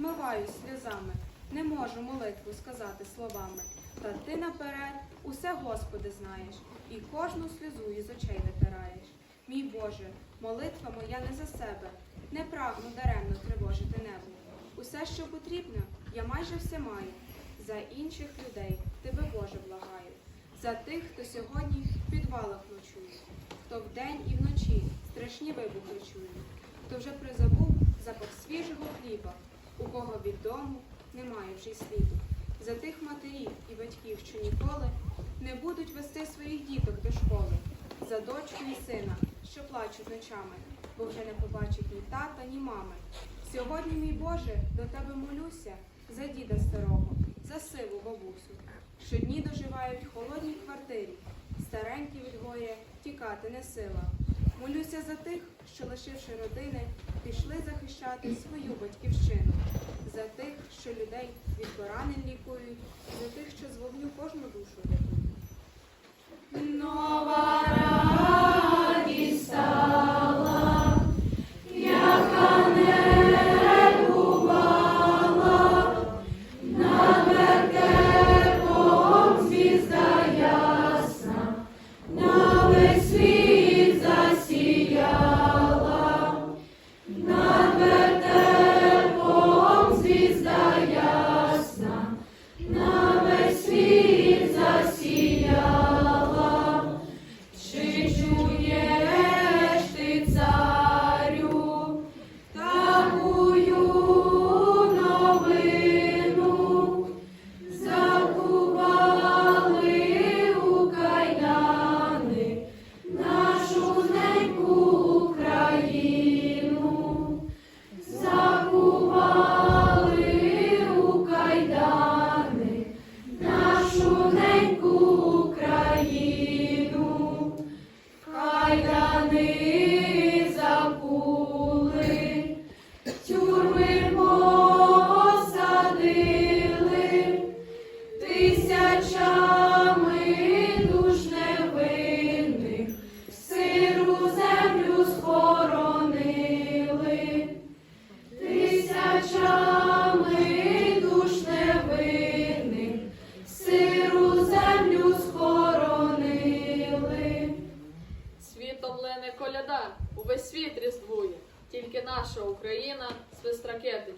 вмиваюсь сльозами, не можу молитву сказати словами. Та ти наперед усе, Господи, знаєш, і кожну сльозу із очей витираєш. Мій Боже, молитва моя не за себе, не прагну даремно тривожити небо. Усе, що потрібно, я майже все маю. За інших людей тебе, Боже, благаю. За тих, хто сьогодні в підвалах ночує, хто вдень і вночі страшні вибухи чує, хто вже призабув запах свіжого хліба, у кого від дому немає вже й сліду. За тих матерів і батьків, що ніколи не будуть вести своїх діток до школи, за дочку і сина, що плачуть ночами, бо вже не побачать ні тата, ні мами. Сьогодні, мій Боже, до тебе молюся за діда старого, за сиву бабусю. Щодні доживають в холодній квартирі, старенькі від тікати не сила. Молюся за тих, що, лишивши родини, пішли захищати свою батьківщину, за тих, що людей від поранень лікують, за тих, що з вогню Кайдани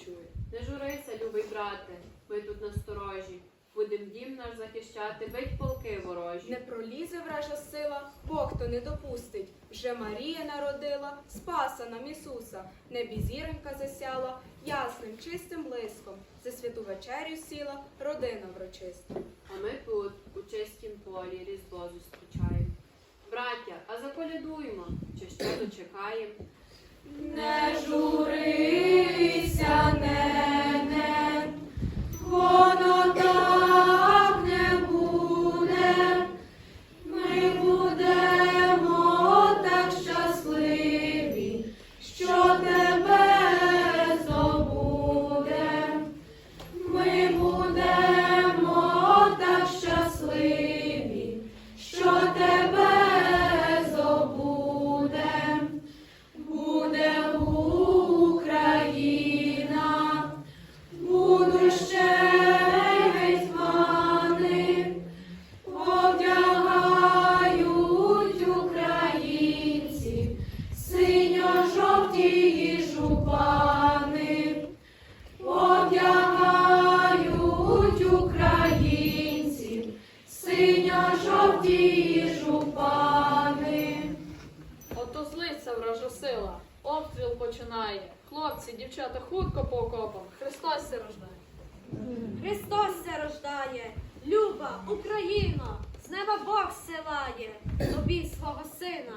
Ракети чує. Не журися, любий брате, ми тут насторожі. Будем дім наш захищати, бить полки ворожі. Не пролізе вража сила, Бог то не допустить. Вже Марія народила, спаса нам Ісуса. В Небі зіронька засяла, ясним, чистим блиском. За святу вечерю сіла, родина врочиста. А ми тут, у чистім полі, різдво зустрічаємо. Браття, а заколядуємо, чи що дочекаємо? Не журися, починає. Хлопці, дівчата, хутко по окопам. Христос се рождає. Христос се рождає, люба Україно, з неба Бог силає, тобі свого сина,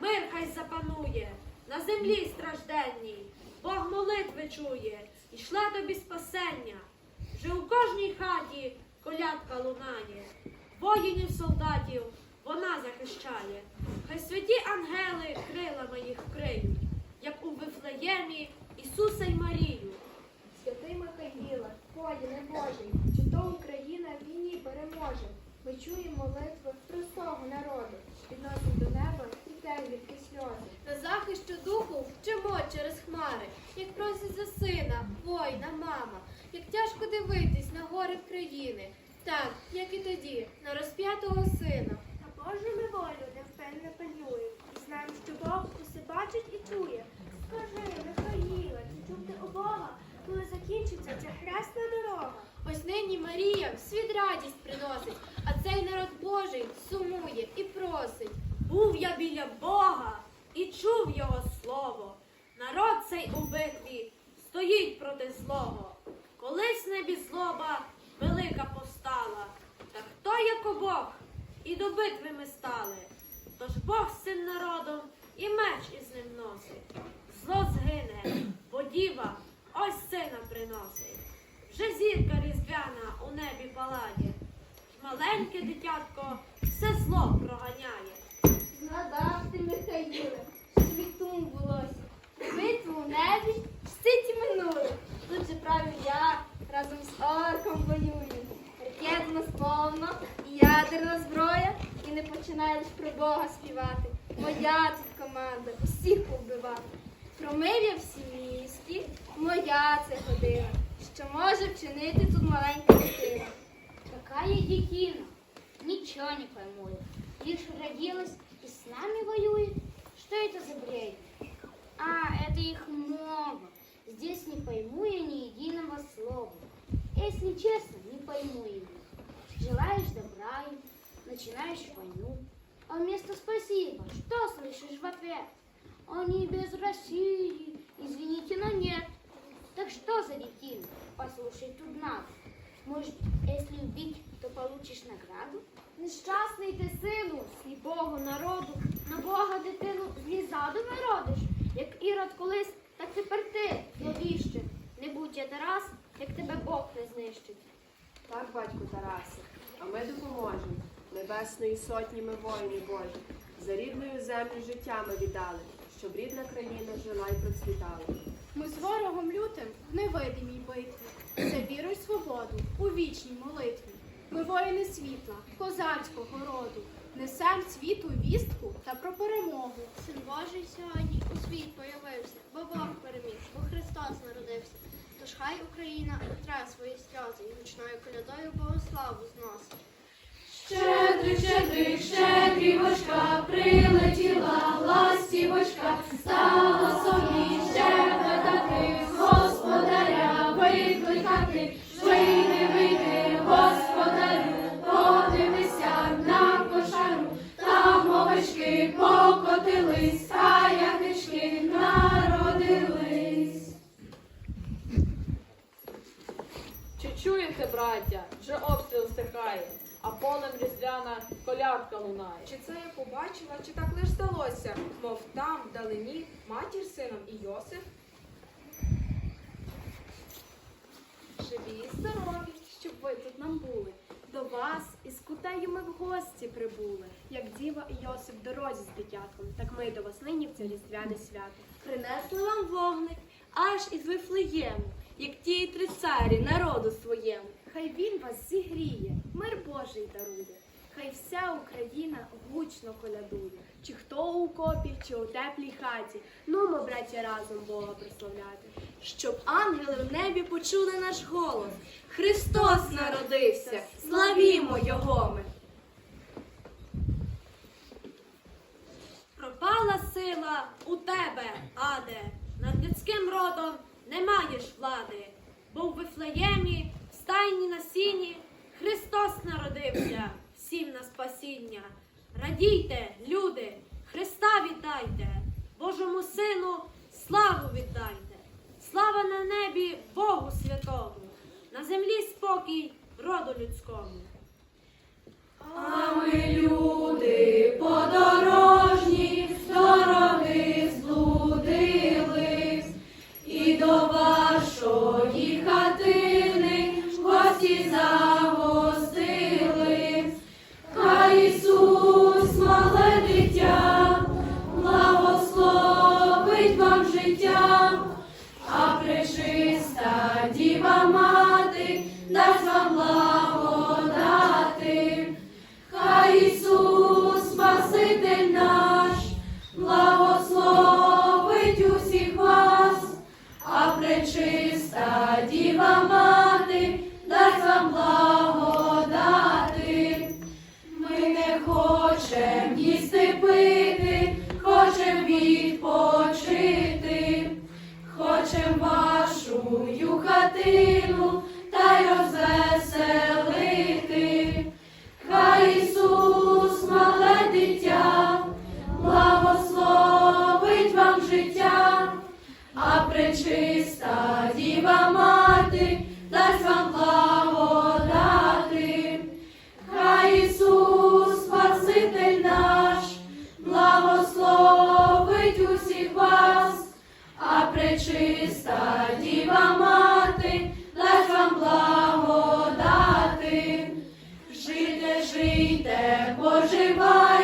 мир хай запанує, на землі стражденній, Бог молитви чує, і шле тобі спасення. Вже у кожній хаті колядка лунає, воїнів солдатів вона захищає. Хай святі ангели крилами їх вкриють, Ісуса й Марію. Святий Михаїле, воїне Божий, чи то Україна в війні переможе. Ми чуємо молитви простого народу, підносимо до неба і те рідкі сльози. На захист духу вчимо через хмари, як просять за сина, воїна. мама, як тяжко дивитись на горе країни, так, як і тоді, на розп'ятого сина. А Боже ми волю невпинно пильнує. Знаємо, що Бог усе бачить і чує. Скажи, Михаїле, чи чув ти у Бога, коли закінчиться ця хресна дорога? Ось нині Марія в світ радість приносить, а цей народ Божий сумує і просить. Був я біля Бога і чув його слово. Народ цей у битві стоїть проти злого. Колись небі злоба велика постала. Та хто як Бог? І до битви ми стали. Тож Бог з цим народом і меч із ним носить. Зло згине, бо діва ось сина приносить. Вже зірка різдвяна у небі палає. Маленьке дитятко все зло проганяє. Згадав ти, Михаїле, що світум булося. Битву в небі штиті минули. Тут же правив я разом з орком воюю. Ракет у нас і ядерна зброя, і не починай лиш про Бога співати. Моя тут команда, усіх повбивати. Промир'я всі місті, моя це година. Що може вчинити тут маленька дитина? Какая дитина? Ничего не пойму я. Лишь родилась и с нами воюет. Что это за бред? А, это их много. Здесь не пойму я ни единого слова. Если честно, не пойму я их. Желаешь добра им, начинаешь войну. А вместо спасибо, что слышишь в ответ? Они без России, извините, но нет. Так что за дитина? Послушай, тут надо. Может, если убить, то получишь награду? Нещасний ти сину, сліпого народу, на Бога дитину злізаду народиш. Як ірод колись, так тепер ти, зловіще. Не будь я Тарас, як тебе Бог не знищить. Так, батько Тарасе, а ми допоможемо. Небесної сотні ми воїни Божі. За рідною землю життя ми віддали, щоб рідна країна жила й процвітала. Ми з ворогом лютим в невидимій битві. За віру й свободу у вічній молитві. Ми воїни світла, козацького роду. Несем світу вістку та про перемогу. Син Божий сьогодні у світ появився, бо Бог переміг, бо Христос народився. Тож хай Україна утре свої сльози і гучною колядою Богославу зносить. Щедрик, щедрик, щедрівочка, прилетіла чуєте, браття, вже обстріл стихає, а полем різдвяна колядка лунає. Чи це я побачила, чи так лиш здалося, мов там, вдалині, матір сином і Йосиф? Живі і здорові, щоб ви тут нам були. До вас із кутею ми в гості прибули. Як діва і Йосип дорозі з дитятком, так ми до вас нині в це різдвяне свято. Принесли вам вогник аж із Вифлеєму, як ті три царі народу своєму. Хай він вас зігріє, мир Божий дарує. Хай вся Україна гучно колядує. Чи хто у копі, чи у теплій хаті. Ну, ми, браття, разом Бога прославляти. Щоб ангели в небі почули наш голос. Христос народився, славімо Його ми. Пропала сила у тебе, Аде, над людським родом не маєш влади, бо в Вифлеємі, стайні на сіні, Христос народився, всім на спасіння. Радійте, люди, Христа вітайте, Божому Сину славу віддайте. Слава на небі Богу святому, на землі спокій роду людському. А ми люди подорожні, дасть вам благодати. Хай Ісус, Спаситель наш, благословить усіх вас, а пречиста діва мати, дасть вам благодати. Ми не хочем Чиста діва мати, дасть вам благодати, хай Ісус, Спаситель наш, благословить усіх вас, а пречиста діва мати, дасть вам благодати, жийте, жийте, поживайте.